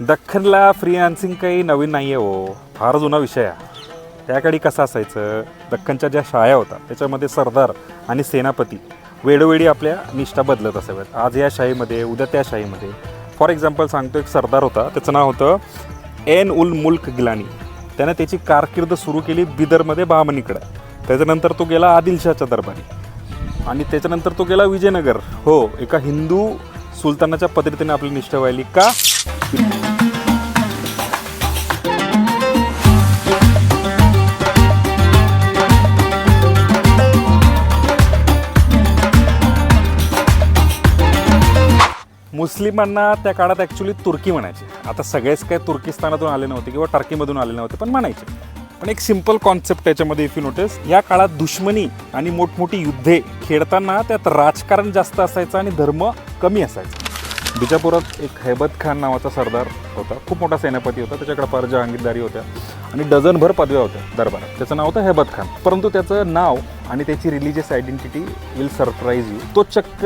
दख्खनला freelancing काही नवीन नाही आहे हो. फार जुना विषय आहे. त्याकाळी कसं असायचं? दख्खनच्या ज्या शाळा होत्या त्याच्यामध्ये सरदार आणि सेनापती वेळोवेळी आपल्या निष्ठा बदलत असाव्यात. आज या शाहीमध्ये उद्या त्या शाहीमध्ये फॉर एक्झाम्पल सांगतो एक सरदार होता. त्याचं नाव होतं एन उल मुल्क गिलानी. त्यानं त्याची कारकीर्द सुरू केली बिदरमध्ये बहामनीकडं त्याच्यानंतर तो गेला आदिलशाच्या दरबारी. आणि त्याच्यानंतर तो गेला विजयनगर. हो एका हिंदू सुलतानाच्या पद्धतीने आपली निष्ठा व्हायली. का? मुस्लिमांना त्या काळात ॲक्च्युली तुर्की म्हणायचे. आता सगळेच काय तुर्किस्तानातून आले नव्हते किंवा टर्कीमधून आले नव्हते पण म्हणायचे. पण एक सिंपल कॉन्सेप्ट याच्यामध्ये इफ यू नोटीस या काळात दुश्मनी आणि मोठमोठी युद्धे खेळताना त्यात राजकारण जास्त असायचं आणि धर्म कमी असायचा. बिजापुरात एक हैबत खान नावाचा सरदार होता खूप मोठा सेनापती होता त्याच्याकडे फार जहांगीरदारी होत्या आणि डझनभर पदव्या होत्या दरबारात. त्याचं नाव होतं हैबत खान. परंतु त्याचं नाव आणि त्याची religious identity will surprise you तो चक्क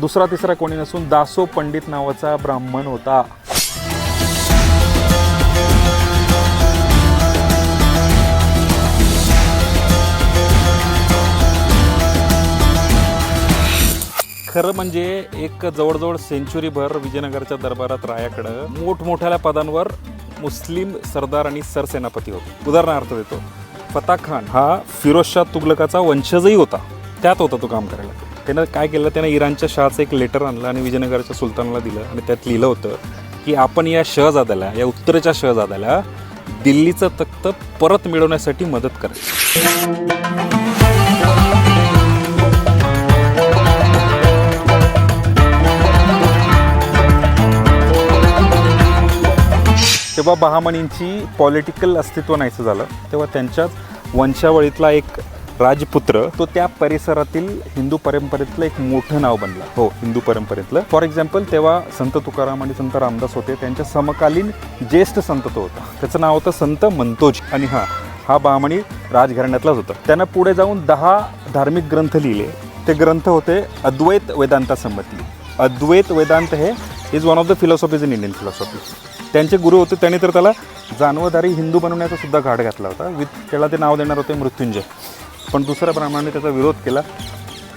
दुसरा तिसरा कोणी नसून दासो पंडित नावाचा ब्राह्मण होता. खरं म्हणजे एक जवळजवळ सेंचुरीभर विजयनगरच्या दरबारात रायाकडं मोठमोठ्या पदांवर मुस्लिम सरदार आणि सरसेनापती होते. उदाहरणार्थ देतो फता खान हा फिरोजशाह तुगलकाचा वंशजही होता. त्यात होता तो काम करायला. त्यानं काय केलं त्यानं इराणच्या शहाचं एक लेटर आणलं आणि विजयनगरच्या सुलतानाला दिलं आणि त्यात लिहिलं होतं की आपण या शहजाद्याला या उत्तरेच्या शहजादाला दिल्लीचं तख्त परत मिळवण्यासाठी मदत करा तेव्हा बहामणींची पॉलिटिकल अस्तित्व नाहीचं झालं. तेव्हा त्यांच्याच वंशावळीतला एक राजपुत्र तो त्या परिसरातील हिंदू परंपरेतलं एक मोठं नाव बनलं. हो हिंदू परंपरेतलं. फॉर एक्झाम्पल तेव्हा संत तुकाराम आणि संत रामदास होते. त्यांच्या समकालीन ज्येष्ठ संत तो होता. त्याचं नाव होतं संत मंतोज. आणि हा हा बामणी राजघराण्यातलाच होता. त्यानं पुढे जाऊन दहा धार्मिक ग्रंथ लिहिले. ते ग्रंथ होते अद्वैत वेदांतासंबंधी अद्वैत वेदांत हे is one of the philosophies in Indian philosophy त्यांचे गुरु होते. त्यांनी तर त्याला जानवदारी हिंदू बनवण्याचा सुद्धा घाट घातला होता. विथ त्याला ते नाव देणार होते मृत्युंजय. पण दुसऱ्या ब्राह्मणाने त्याचा विरोध केला.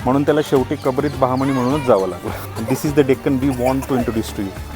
म्हणून त्याला शेवटी कबरीत बहामणी म्हणूनच जावं लागलं. This is the Deccan we want to introduce to you